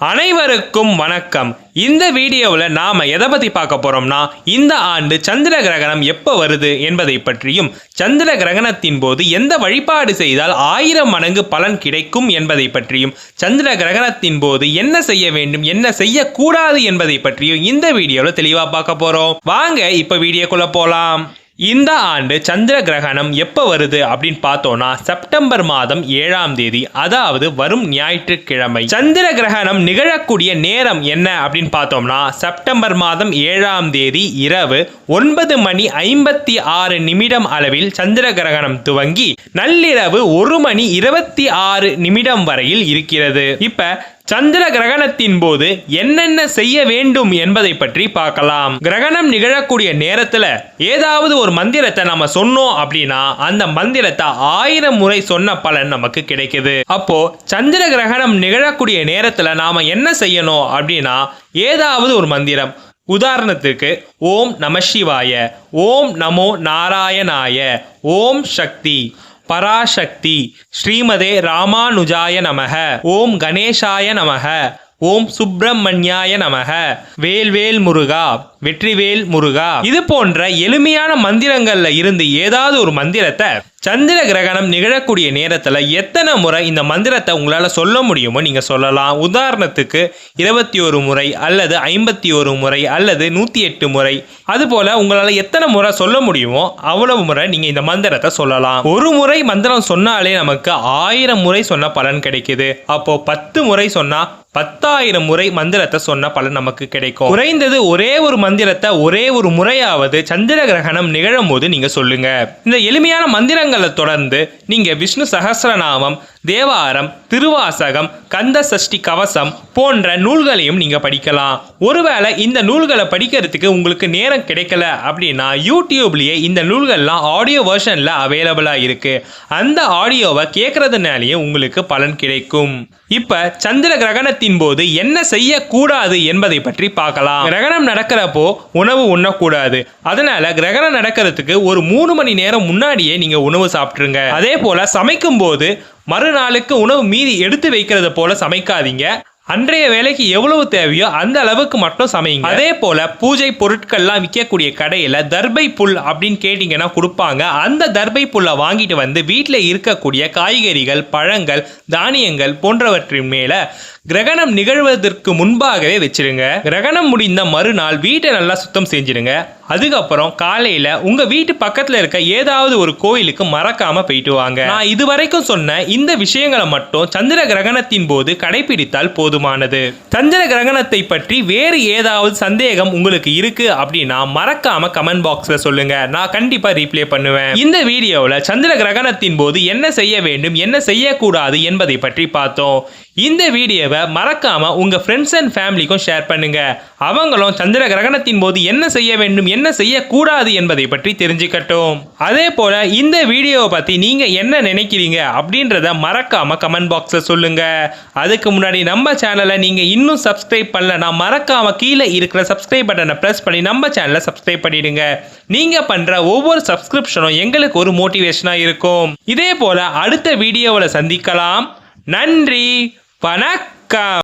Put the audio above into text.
அனைவருக்கும் வணக்கம். இந்த வீடியோவில் நாம் எதை பற்றி பார்க்க போகிறோம்னா இந்த ஆண்டு சந்திர கிரகணம் எப்போ வருது என்பதை பற்றியும் சந்திர கிரகணத்தின் போது எந்த வழிபாடு செய்தால் ஆயிரம் மடங்கு பலன் கிடைக்கும் என்பதை பற்றியும் சந்திர கிரகணத்தின் போது என்ன செய்ய வேண்டும் என்ன செய்யக்கூடாது என்பதை பற்றியும் இந்த வீடியோவில் தெளிவாக பார்க்க போகிறோம் வாங்க இப்போ வீடியோக்குள்ளே போகலாம் இந்த ஆண்டு சந்திர கிரகணம் எப்போ வருது அப்படின்னு பார்த்தோம்னா செப்டம்பர் மாதம் ஏழாம் தேதி அதாவது வரும் ஞாயிற்றுக்கிழமை. சந்திர கிரகணம் நிகழக்கூடிய நேரம் என்ன அப்படின்னு பார்த்தோம்னா செப்டம்பர் மாதம் ஏழாம் தேதி இரவு ஒன்பது மணி ஐம்பத்தி ஆறு நிமிடம் அளவில் சந்திர கிரகணம் துவங்கி நள்ளிரவு ஒரு மணி இருபத்தி ஆறு நிமிடம் வரையில் இருக்கிறது. இப்ப சந்திர கிரகணத்தின் போது என்னென்ன செய்ய வேண்டும் என்பதை பற்றி பார்க்கலாம். கிரகணம் நிகழக்கூடிய நேரத்துல ஏதாவது ஒரு மந்திரத்தை நம்ம சொன்னோம் அப்படின்னா அந்த மந்திரத்தை ஆயிரம் முறை சொன்ன பலன் நமக்கு கிடைக்குது. அப்போ சந்திர கிரகணம் நிகழக்கூடிய நேரத்துல நாம என்ன செய்யணும் அப்படின்னா ஏதாவது ஒரு மந்திரம். உதாரணத்துக்கு ஓம் நம சிவாய ஓம் நமோ நாராயணாய ஓம் சக்தி. பராசக்தி. ஸ்ரீமதே ராமானுஜாய நமக. ஓம் கணேசாய நமக. ஓம் சுப்பிரமணியாய நமக. வேல்வேல் முருகா. வெற்றிவேல் முருகா. இது போன்ற எளிமையான மந்திரங்கள்ல இருந்து ஏதாவது ஒரு மந்திரத்தை சந்திர கிரகணம் நிகழக்கூடிய நேரத்தில் எத்தனை முறை இந்த மந்திரத்தை உங்களால் சொல்ல முடியுமோ நீங்கள் சொல்லலாம். உதாரணத்துக்கு இருபத்தி ஒரு முறை அல்லது ஐம்பத்தி ஒரு முறை அல்லது நூற்றி எட்டு முறை. அதுபோல் உங்களால் எத்தனை முறை சொல்ல முடியுமோ அவ்வளவு முறை நீங்கள் இந்த மந்திரத்தை சொல்லலாம். ஒரு முறை மந்திரம் சொன்னாலே நமக்கு ஆயிரம் முறை சொன்ன பலன் கிடைக்குது. அப்போ பத்து முறை சொன்னால் பத்தாயிரம் முறை மந்திரத்தை சொன்ன பலன் நமக்கு கிடைக்கும். குறைந்தது ஒரே ஒரு மந்திரத்தை ஒரே ஒரு முறையாவது சந்திர கிரகணம் நிகழும் போது நீங்க சொல்லுங்க. இந்த எளிமையான மந்திரங்களை தொடர்ந்து நீங்க விஷ்ணு சகசிரநாமம் தேவாரம் திருவாசகம் கந்த சஷ்டி கவசம் போன்ற நூல்களையும் நீங்கள் படிக்கலாம். ஒருவேளை இந்த நூல்களை படிக்கிறதுக்கு உங்களுக்கு நேரம் கிடைக்கல அப்படின்னா யூடியூப்லேயே இந்த நூல்கள்லாம் ஆடியோ வெர்ஷனில் அவைலபிளாக இருக்குது அந்த ஆடியோவை கேட்கறதுனாலேயே உங்களுக்கு பலன் கிடைக்கும். இப்போ சந்திர கிரகணத்தின் போது என்ன செய்யக்கூடாது என்பதை பற்றி பார்க்கலாம். கிரகணம் நடக்கிறப்போ உணவு உண்ணக்கூடாது. அதனால கிரகணம் நடக்கிறதுக்கு ஒரு மூணு மணி நேரம் முன்னாடியே நீங்கள் உணவு சாப்பிட்ருங்க அதே போல் சமைக்கும் போது மறுநாளுக்கு உணவு மீதி எடுத்து வைக்கிறது போல சமைக்காதீங்க. அன்றைய வேலைக்கு எவ்வளவு தேவையோ அந்த அளவுக்கு மட்டும் சமைங்க. அதே போல பூஜை பொருட்கள்லாம் விற்கக்கூடிய கடையில் தர்பை புல் அப்படின்னு கேட்டிங்கன்னா கொடுப்பாங்க. அந்த தர்பை புல்லை வாங்கிட்டு வந்து வீட்டில் இருக்கக்கூடிய காய்கறிகள் பழங்கள் தானியங்கள் போன்றவற்றின் மேலே கிரகணம் நிகழ்வதற்கு முன்பாகவே வச்சிருங்க. கிரகணம் முடிந்த மறுநாள் வீட்டை நல்லா சுத்தம் செஞ்சிருங்க. அதுக்கப்புறம் காலையில உங்க வீட்டு பக்கத்துல இருக்க ஏதாவது ஒரு கோயிலுக்கு மறக்காம போயிட்டு வாங்க. நான் இதுவரைக்கும் சொன்ன இந்த விஷயங்களை மட்டும் சந்திர கிரகணத்தின் போது கடைபிடித்தால் போதுமானது. சந்திர கிரகணத்தை பற்றி வேறு ஏதாவது சந்தேகம் உங்களுக்கு இருக்கு அப்படின்னா மறக்காம கமெண்ட் பாக்ஸ்ல சொல்லுங்க. நான் கண்டிப்பா ரீப்ளே பண்ணுவேன். இந்த வீடியோவில் சந்திர கிரகணத்தின் போது என்ன செய்ய வேண்டும் என்ன செய்யக்கூடாது என்பதை பற்றி பார்த்தோம். இந்த வீடியோவை மறக்காம உங்க ஃப்ரெண்ட்ஸ் அண்ட் ஃபேமிலிக்கும் ஷேர் பண்ணுங்க. அவங்களும் சந்திர கிரகணத்தின் போது என்ன செய்ய வேண்டும் என்ன செய்யக்கூடாது என்பதை பற்றி தெரிஞ்சுக்கட்டும். அதே போல இந்த வீடியோவை பத்தி நீங்க என்ன நினைக்கிறீங்க அப்படின்றத மறக்காம கமெண்ட் பாக்ஸ்ல சொல்லுங்க. அதுக்கு முன்னாடி நம்ம சேனலை நீங்க இன்னும் சப்ஸ்கிரைப் நான் மறக்காம கீழே இருக்கிற சப்ஸ்கிரைப் பட்டனை ப்ரெஸ் பண்ணி நம்ம சேனலை சப்ஸ்கிரைப் பண்ணிடுங்க. நீங்க பண்ற ஒவ்வொரு சப்ஸ்கிரிப்ஷனும் எங்களுக்கு ஒரு மோட்டிவேஷனா இருக்கும். இதே போல அடுத்த வீடியோவில் சந்திக்கலாம். நன்றி. வணக்கம்